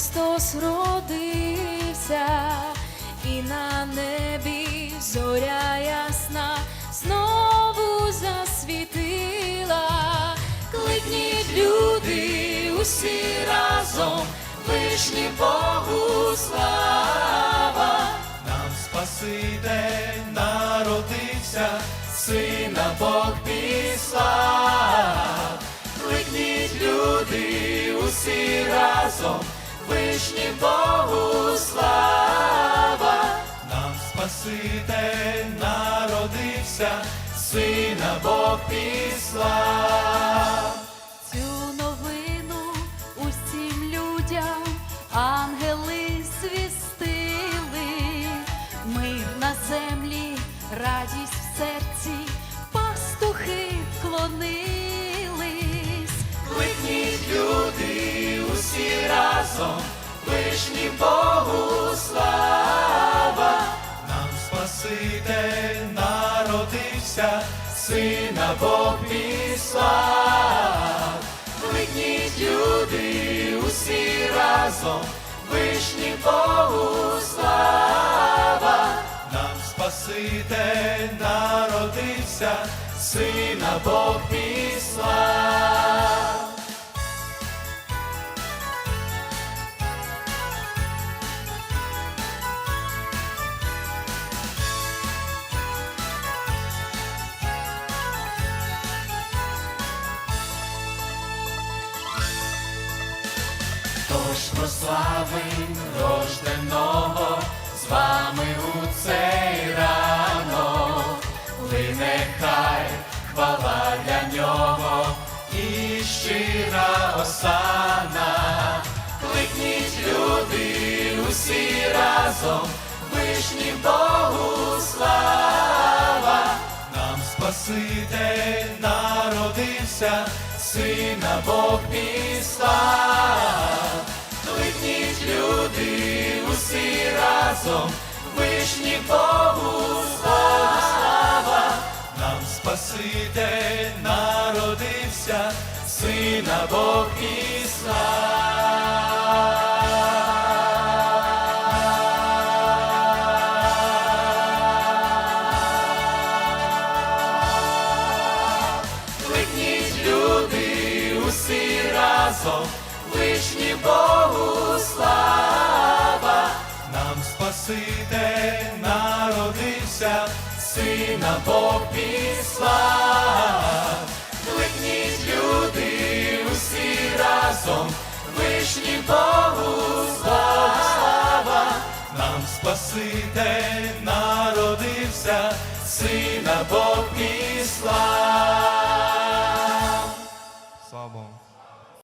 Христос родився, і на небі зоря ясна знову засвітила. Кликніть люди усі разом, вишні Богу слава. Нам Спаситель народився, сина Бог післав. Кликніть люди усі разом, вишні Богу слава. Нам Спаситель народився, сина Бог післав. Цю новину усім людям ангели звістили, мир на землі, радість в серці, разом, вишні Богу слава, нам Спаситель народився, сина Бог післав. Кликніть люди усі разом, вишні Богу слава, нам Спаситель народився, сина Бог післав. Тож прославим рожденого з вами у цей ранок, лине хай хвала для нього і щира осана. Кликніть люди усі разом, вишні Богу слава, нам народився, сина Бог міста, Кликніть люди усі разом, вишні Богу слава, нам Спаситель народився, сина Бог післав. Разом, вишні Богу слава, нам Спаситель народився, сина Бог післав. Кликніть люди усі разом, вишні Богу слава, нам Спаситель народився, сина Бог післав.